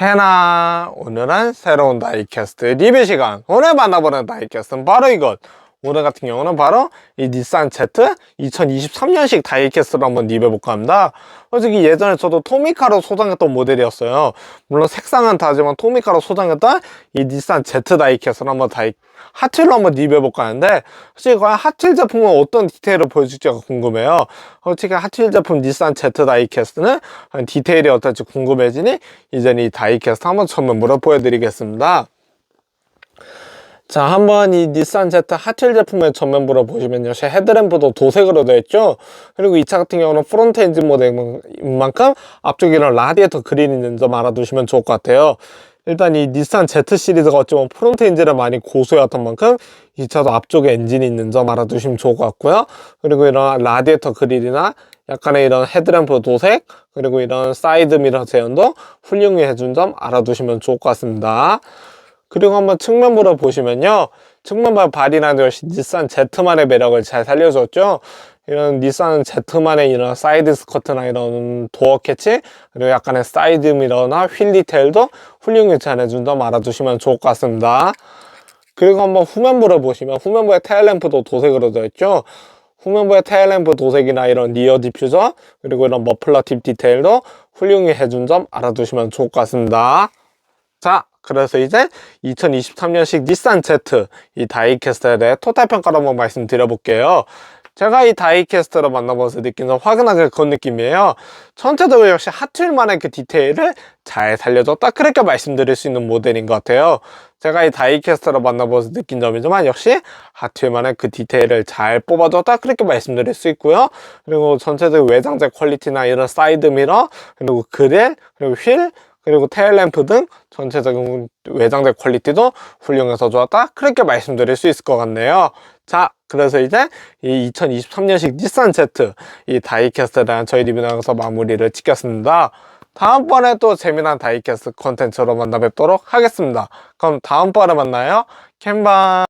캐나 오늘은 새로운 다이캐스트 리뷰 시간. 오늘 만나보는 다이캐스트는 바로 이것 오늘 같은 경우는 바로 이 닛산 Z 2023년식 다이캐스트를 한번 리뷰해볼까 합니다. 솔직히 예전에 저도 토미카로 소장했던 모델이었어요. 물론 색상은 다르지만 토미카로 소장했던 이 닛산 Z 다이캐스트를 한번 다이 하트로 한번 리뷰해볼까 하는데 솔직히 과연 하트 제품은 어떤 디테일을 보여줄지가 궁금해요. 솔직히 하트 제품 닛산 Z 다이캐스트는 과연 디테일이 어떨지 궁금해지니 이제 이 다이캐스트 한번 전면부로 보여드리겠습니다 자, 한번 이 닛산 Z 하틸 제품의 전면부를 보시면 역시 헤드램프도 도색으로 되어 있죠. 그리고 이 차 같은 경우는 프론트 엔진 모델인 만큼 앞쪽에 이런 라디에이터 그릴이 있는 점 알아두시면 좋을 것 같아요. 일단 이 닛산 Z 시리즈가 어쩌면 프론트 엔진을 많이 고수해왔던 만큼 이 차도 앞쪽에 엔진이 있는 점 알아두시면 좋을 것 같고요. 그리고 이런 라디에이터 그릴이나 약간의 이런 헤드램프 도색 그리고 이런 사이드 미러 제형도 훌륭히 해준 점 알아두시면 좋을 것 같습니다. 그리고 한번 측면부를 보시면요. 측면발 발이라는 것이 닛산 Z만의 매력을 잘 살려줬죠. 이런 닛산 Z만의 이런 사이드 스커트나 이런 도어 캐치 그리고 약간의 사이드 미러나 휠 디테일도 훌륭히 잘 해준 점 알아두시면 좋을 것 같습니다. 그리고 한번 후면부를 보시면 후면부의 테일램프도 도색으로 되어 있죠. 후면부의 테일램프 도색이나 이런 리어 디퓨저 그리고 이런 머플러 팁 디테일도 훌륭히 해준 점 알아두시면 좋을 것 같습니다. 자, 그래서 이제 2023년식 닛산 Z 이 다이캐스트에 대해 토탈 평가를 한번 말씀드려 볼게요. 제가 이 다이캐스트를 만나보면서 느끼는 확연하게 그런 느낌이에요. 전체적으로 역시 하트일만의 그 디테일을 잘 살려줬다. 그렇게 말씀드릴 수 있는 모델인 것 같아요. 제가 이 다이캐스트를 만나보면서 느낀 점이지만 역시 하트일만의 그 디테일을 잘 뽑아줬다. 그렇게 말씀드릴 수 있고요. 그리고 전체적인 외장재 퀄리티나 이런 사이드 미러, 그리고 그릴, 그리고 휠, 그리고 테일램프 등 전체적인 외장재 퀄리티도 훌륭해서 좋았다. 그렇게 말씀드릴 수 있을 것 같네요. 자, 그래서 이제 이 2023년식 닛산 Z 이 다이캐스트에 대한 저희 리뷰 나가서 마무리를 찍겠습니다. 다음번에 또 재미난 다이캐스트 컨텐츠로 만나 뵙도록 하겠습니다. 그럼 다음번에 만나요. 캔바